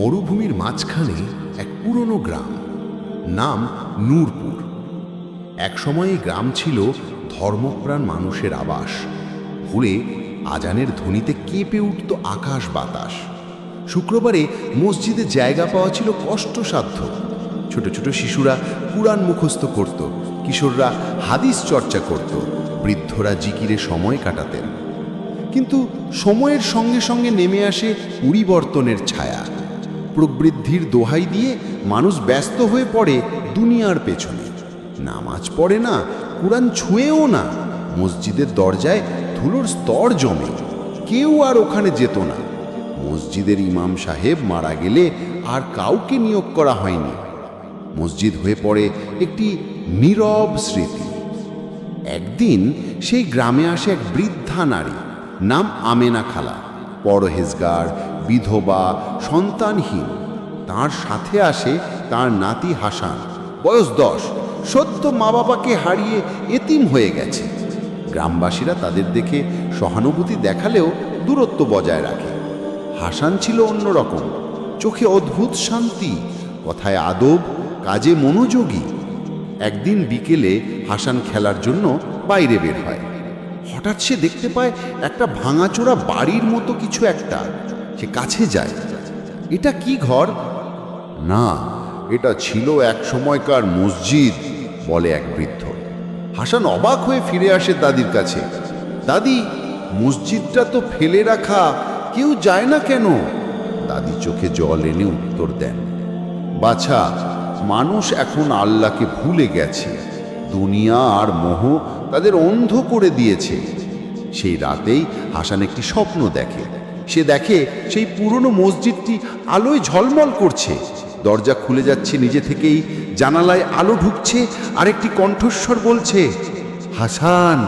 মরুভূমির মাঝখানে এক পুরনো গ্রাম, নাম নূরপুর। একসময় এই গ্রাম ছিল ধর্মপ্রাণ মানুষের আবাস। ভোরে আজানের ধ্বনিতে কেঁপে উঠত আকাশ বাতাস। শুক্রবারে মসজিদে জায়গা পাওয়া ছিল কষ্টসাধ্য। ছোট ছোট শিশুরা কুরআন মুখস্থ করত, কিশোররা হাদিস চর্চা করত, বৃদ্ধরা জিকিরে সময় কাটাতেন। কিন্তু সময়ের সঙ্গে সঙ্গে নেমে আসে পরিবর্তনের ছায়া। প্রবৃদ্ধির দোহাই দিয়ে মানুষ ব্যস্ত হয়ে পড়ে দুনিয়ার পেছনে। নামাজ পড়ে না, কোরআন ছুঁয়েও না, মসজিদের দরজায় ধুলোর স্তর জমে, কেউ আর ওখানে যেত না। মসজিদের ইমাম সাহেব মারা গেলে আর কাউকে নিয়োগ করা হয়নি। মসজিদ হয়ে পড়ে একটি নীরব স্মৃতি। একদিন সেই গ্রামে আসে এক বৃদ্ধা নারী, নাম আমেনা খালা, পরহেজগার বিধবা সন্তানহীন। তার সাথে আসে তার নাতি হাসান। বয়স দশ। সত্য মা বাবাকে হারিয়ে এতিম হয়ে গেছে। গ্রামবাসীরা তাদের দেখে সহানুভূতি দেখালেও দূরত্ব বজায় রাখে। হাসান ছিল অন্যরকম। চোখে অদ্ভুত শান্তি, কথায় আদব, কাজে মনোযোগী। একদিন বিকেলে হাসান খেলার জন্য বাইরে বের হয়। হঠাৎ সে দেখতে পায় একটা ভাঙাচোরা বাড়ির মতো কিছু একটা। সে কাছে যায়। এটা কি ঘর? না, এটা ছিল এক সময়কার মসজিদ, বলে এক বৃদ্ধ। হাসান অবাক হয়ে ফিরে আসে দাদির কাছে। দাদি, মসজিদটা তো ফেলে রাখা, কেউ যায় না কেন? দাদি চোখে জল এনে উত্তর দেন, বাছা, মানুষ এখন আল্লাহকে ভুলে গেছে। দুনিয়া আর মোহ তাদের অন্ধ করে দিয়েছে। সেই রাতেই হাসান একটি স্বপ্ন দেখে। সে দেখে সেই পুরনো মসজিদটি আলোয় ঝলমল করছে। দরজা খুলে যাচ্ছে নিজে থেকেই, জানালায় আলো ঢুকছে আর একটি কণ্ঠস্বর বলছে, হাসান,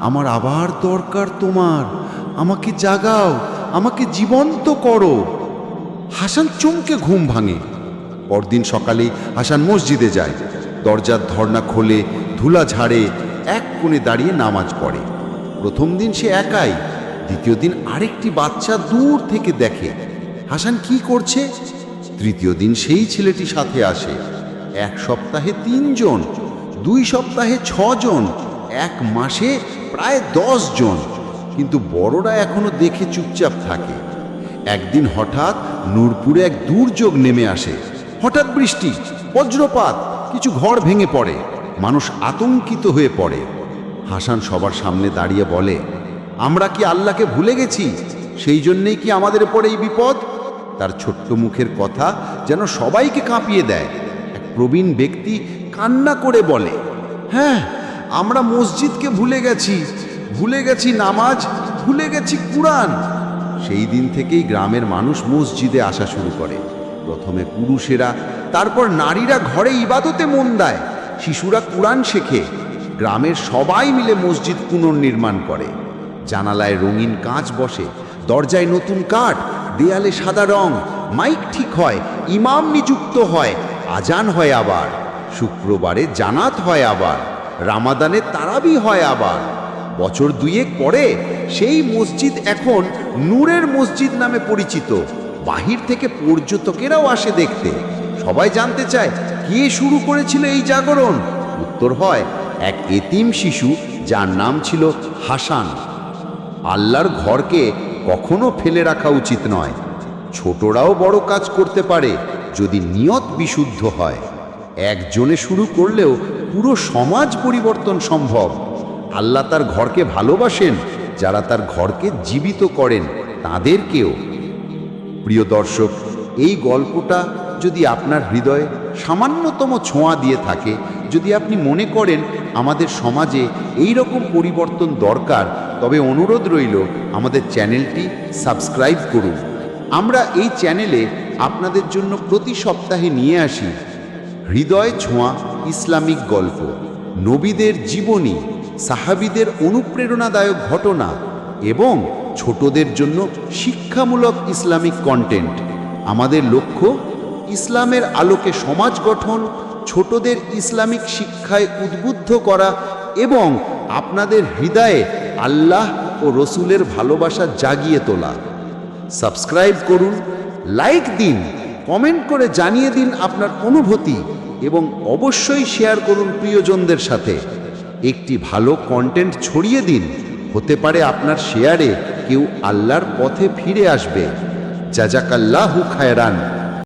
আমার আবার দরকার তোমার। আমাকে জাগাও, আমাকে জীবন্ত করো। হাসান চমকে ঘুম ভাঙে। পরদিন সকালে হাসান মসজিদে যায়। দরজার ধর্না খোলে, ধুলা ঝাড়ে, এক কোণে দাঁড়িয়ে নামাজ পড়ে। প্রথম দিন সে একাই দ্বিতীয় দিন আরেকটি বাচ্চা দূর থেকে দেখে। হাসান কি করছে? তৃতীয় দিন সেই ছেলেটি সাথে আসে। এক সপ্তাহে তিনজন, দুই সপ্তাহে ছজন, এক মাসে প্রায় দশ জন কিন্তু বড়রা এখনও দেখে চুপচাপ থাকে। একদিন হঠাৎ নূরপুরে এক দুর্যোগ নেমে আসে। হঠাৎ বৃষ্টি, বজ্রপাত, কিছু ঘর ভেঙে পড়ে। মানুষ আতঙ্কিত হয়ে পড়ে। হাসান সবার সামনে দাঁড়িয়ে বলে আমরা কি আল্লাহকে ভুলে গেছি? সেই জন্যেই কি আমাদের পরে এই বিপদ? তার ছোট্ট মুখের কথা যেন সবাইকে কাঁপিয়ে দেয়। এক প্রবীণ ব্যক্তি কান্না করে বলে হ্যাঁ আমরা মসজিদকে ভুলে গেছি। ভুলে গেছি নামাজ, ভুলে গেছি কুরআন। সেই দিন থেকেই গ্রামের মানুষ মসজিদে আসা শুরু করে। প্রথমে পুরুষেরা, তারপর নারীরা ঘরে ইবাদতে মন দেয়। শিশুরা কোরআন শেখে। গ্রামের সবাই মিলে মসজিদ পুনর্নির্মাণ করে। জানালায় রঙিন কাঁচ বসে, দরজায় নতুন কাঠ, দেয়ালে সাদা রং, মাইক ঠিক হয়, ইমাম নিযুক্ত হয়, আজান হয় আবার, শুক্রবারে জানাত হয় আবার, রামাদানে তারাবি হয় আবার। বছর দুয়েক পরে সেই মসজিদ এখন নূরের মসজিদ নামে পরিচিত, বাহির থেকে পর্যটকেরাও আসে দেখতে। সবাই জানতে চায়, কে শুরু করেছিল এই জাগরণ? উত্তর হয়, এক এতিম শিশু যার নাম ছিল হাসান। আল্লাহর ঘরকে কখনো ফেলে রাখা উচিত নয়। ছোটরাও বড় কাজ করতে পারে, যদি নিয়ত বিশুদ্ধ হয়। একজনে শুরু করলেও পুরো সমাজ পরিবর্তন সম্ভব। আল্লাহ তার ঘরকে ভালোবাসেন, যারা তার ঘরকে জীবিত করেন, তাদেরকেও। প্রিয় দর্শক, এই গল্পটা যদি আপনার হৃদয়ে সামান্যতম ছোঁয়া দিয়ে থাকে, যদি আপনি মনে করেন আমাদের সমাজে এই রকম পরিবর্তন দরকার তবে অনুরোধ রইল, আমাদের চ্যানেলটি সাবস্ক্রাইব করুন। আমরা এই চ্যানেলে আপনাদের জন্য প্রতি সপ্তাহে নিয়ে আসি হৃদয় ছোঁয়া ইসলামিক গল্প, নবীদের জীবনী, সাহাবিদের অনুপ্রেরণাদায়ক ঘটনা এবং ছোটদের জন্য শিক্ষামূলক ইসলামিক কন্টেন্ট আমাদের লক্ষ্য, ইসলামের আলোকে সমাজ গঠন, ছোটদের ইসলামিক শিক্ষায় উদ্বুদ্ধ করা এবং আপনাদের হৃদয়ে আল্লাহ ও রসুলের ভালোবাসা জাগিয়ে তোলা। সাবস্ক্রাইব করুন, লাইক দিন, কমেন্ট করে জানিয়ে দিন আপনার অনুভূতি এবং অবশ্যই শেয়ার করুন প্রিয়জনদের সাথে। একটি ভালো কন্টেন্ট ছড়িয়ে দিন, হতে পারে আপনার শেয়ারে কেউ আল্লাহর পথে ফিরে আসবে। যা জাজাকাল্লাহু খায়রান।